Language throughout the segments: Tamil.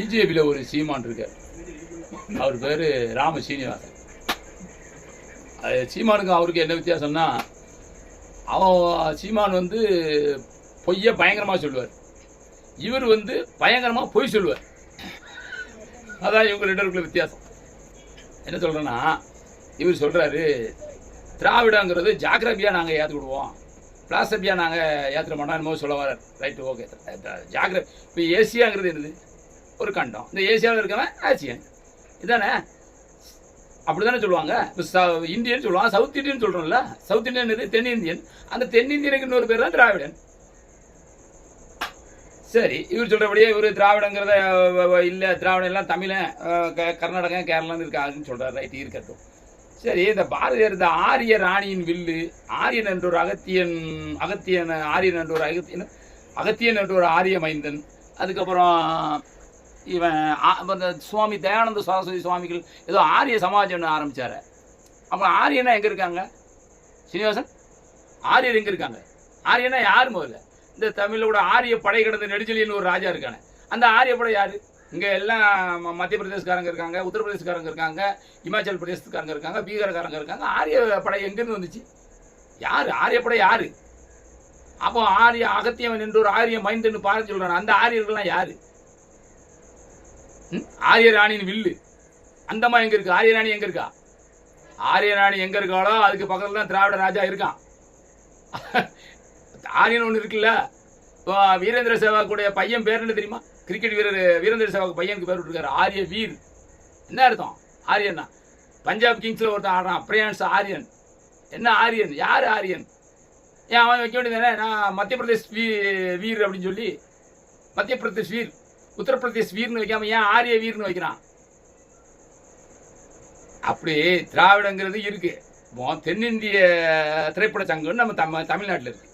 பிஜேபியில் ஒரு சீமான் இருக்கார். அவர் பேர் ராம சீனிவாசன். அது சீமானுக்கு அவருக்கு என்ன வித்தியாசம்னா அவன் சீமான் வந்து பொய்யை பயங்கரமாக சொல்லுவார். இவர் வந்து பயங்கரமாக பொய் சொல்லுவார். அதான் இவங்க ரெண்டு பேருக்குள்ள வித்தியாசம். என்ன சொல்கிறேன்னா இவர் சொல்கிறாரு திராவிடங்கிறது ஜாக்கிரபியாக நாங்கள் ஏற்றுக்கிடுவோம் பிளாஸ்டபியாக நாங்கள் ஏற்றுக்க மாட்டோம் என்னமோ சொல்ல வரார் ரைட்டு ஓகே ஜாக்கிர இப்போ ஏசியாங்கிறது என்னது? ஒரு கண்டம். இந்த ஏசியாவில் இருக்கவன் ஆசியன். இதானே? அப்படி தானே சொல்லுவாங்க. இப்போ ச இந்தியன் சொல்லுவாங்க சவுத் இந்தியன் சொல்கிறோம்ல சவுத் இந்தியன் இது தென்னிந்தியன். அந்த தென்னிந்தியனுக்கு இன்னொரு பேர் தான் திராவிடன். சரி இவர் சொல்கிறபடியே இவர் திராவிடங்கிறத இல்லை திராவிடம் எல்லாம் தமிழன் க- கர்நாடகம் கேரளான்னு இருக்காருன்னு சொல்கிறார் ரைட் இருக்கட்டும். சரி இந்த பாரதியார் இந்த ஆரிய ராணியின் வில்லு ஆரியன் என்ற ஒரு அகத்தியன் அகத்தியன் ஆரியன் என்ற ஒரு அகத்தியன் அகத்தியன் என்ற ஒரு ஆரிய மைந்தன். அதுக்கப்புறம் இவன் இந்த சுவாமி தயானந்த சரஸ்வதி சுவாமிகள் ஏதோ ஆரிய சமாஜம்னு ஆரம்பித்தார் அப்புறம் ஆரியனா எங்கே இருக்காங்க? சீனிவாசன்? ஆரியர் எங்கே இருக்காங்க? ஆரியனா யார் முதல்ல? இந்த தமிழோட ஆரிய படை கிடந்த நெடுஞ்செலின்னு ஒரு ராஜா இருக்கானே. அந்த ஆரிய படை யார்? இங்கே எல்லாம் மத்திய பிரதேசக்காரங்க இருக்காங்க உத்தரப்பிரதேசக்காரங்க இருக்காங்க இமாச்சல் பிரதேசத்துக்காரங்க இருக்காங்க பீகார்காரங்க இருக்காங்க. ஆரிய படை எங்கேருந்து வந்துச்சு? யார்? ஆரியப்படை யார்? அப்போ ஆரிய அகத்தியவன் என்று ஒரு ஆரிய மைந்தன்னு பாருன்னு சொல்றான். அந்த ஆரியர்கள்லாம் யார்? ம்? ஆரிய வில்லு. அந்தமா எங்க இருக்கு? ஆரிய ராணி எங்க இருக்கா? ஆரிய ராணி எங்க இருக்காளோ அதுக்கு பக்கத்துல தான் திராவிட ராஜா இருக்கான். ஆரியன் ஒன்று இருக்குல்ல? இப்போ வீரேந்திர சேவாக்குடைய பையன் பேர் என்ன தெரியுமா? கிரிக்கெட் வீரர் வீரேந்திர சேவாக்கு பையனுக்கு பேர் விட்டுருக்காரு. ஆரிய வீர். என்ன அர்த்தம்? ஆரியன்னா? பஞ்சாப் கிங்ஸ்ல ஒருத்தன் ஆடுறான். பிரியான்ஸ் ஆரியன். என்ன ஆரியன்? யார் ஆரியன்? ஏன் அவன் வைக்க வேண்டியது நான் மத்திய பிரதேஷ் வீ வீர் அப்படின்னு சொல்லி மத்திய பிரதேஷ் வீர். உத்தரப்பிரதேஷ் வீர்னு வைக்காம ஏன் ஆரிய வீர்னு வைக்கிறான்? அப்படி திராவிடங்கிறது இருக்கு. தென்னிந்திய திரைப்பட சங்கம்னு நம்ம தம் தமிழ்நாட்டில் இருக்கு.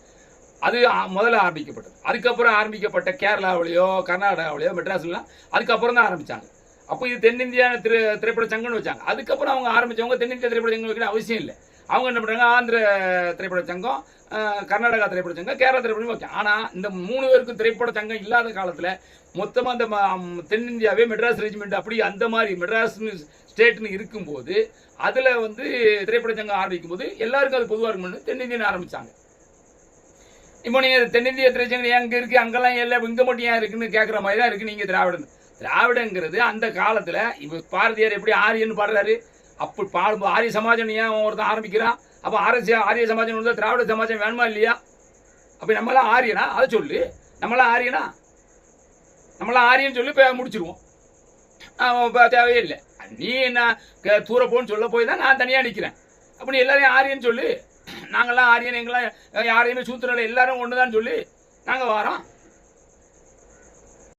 அது முதல்ல ஆரம்பிக்கப்பட்டது. அதுக்கப்புறம் ஆரம்பிக்கப்பட்ட கேரளாவிலையோ கர்நாடகாவிலையோ மெட்ராஸ்லாம் அதுக்கப்புறம் தான் ஆரம்பிச்சாங்க. அப்போ இது தென்னிந்தியா திரு திரைப்பட சங்கம்னு வச்சாங்க. அதுக்கப்புறம் அவங்க ஆரம்பிச்சவங்க தென்னிந்திய திரைப்பட சங்கம் வைக்கிற அவசியம் இல்லை. அவங்க என்ன பண்ணுறாங்க ஆந்திர திரைப்பட சங்கம் கர்நாடகா திரைப்பட சங்கம் கேரளா திரைப்படம் ஓகே. ஆனால் இந்த மூணு பேருக்கும் திரைப்பட சங்கம் இல்லாத காலத்தில் மொத்தமாக அந்த ம- தென்னிந்தியாவே மெட்ராஸ் ரெஜிமெண்ட் அப்படி அந்த மாதிரி மெட்ராஸ் ஸ்டேட்னு இருக்கும்போது அதில் வந்து திரைப்பட சங்கம் ஆரம்பிக்கும் போது எல்லாருக்கும் அது பொதுவாக இருக்கும்னு தென்னிந்தியன் ஆரம்பித்தாங்க இப்போ நீங்கள் தென்னிந்திய திரைச்சங்கம் ஏன் அங்கே இருக்குது அங்கெல்லாம் எல்லாம் இங்கே மட்டும் ஏன் இருக்குன்னு கேட்குற மாதிரி தான் இருக்குது நீங்கள் திராவிடன் திராவிடங்கிறது அந்த காலத்தில் இப்போ பாரதியார் எப்படி ஆரியன்னு பாடுறாரு. அப்படி பாடு ஆரிய சமாஜம் ஏன் ஒருத்தன் ஆரம்பிக்கிறான்? அப்போ ஆரிய ஆரிய சமாஜம் வந்து திராவிட சமாஜம் வேணுமா இல்லையா? அப்போ நம்மளாம் ஆரியனா? அதை சொல்லு. நம்மளாம் ஆரியனா? நம்மளாம் ஆரியன்னு சொல்லி இப்போ முடிச்சிருவோம். இப்போ தேவையே இல்லை. நீ என்ன க- தூர போன்னு சொல்ல போய் தான் நான் தனியாக நிற்கிறேன் அப்போ நீ எல்லாரையும் ஆரியன்னு சொல்லு. நாங்களாம் ஆரியன் எங்களாம் யாரையுமே சூத்திரல எல்லாரும் ஒன்று தான் சொல்லி. நாங்கள் வரோம்.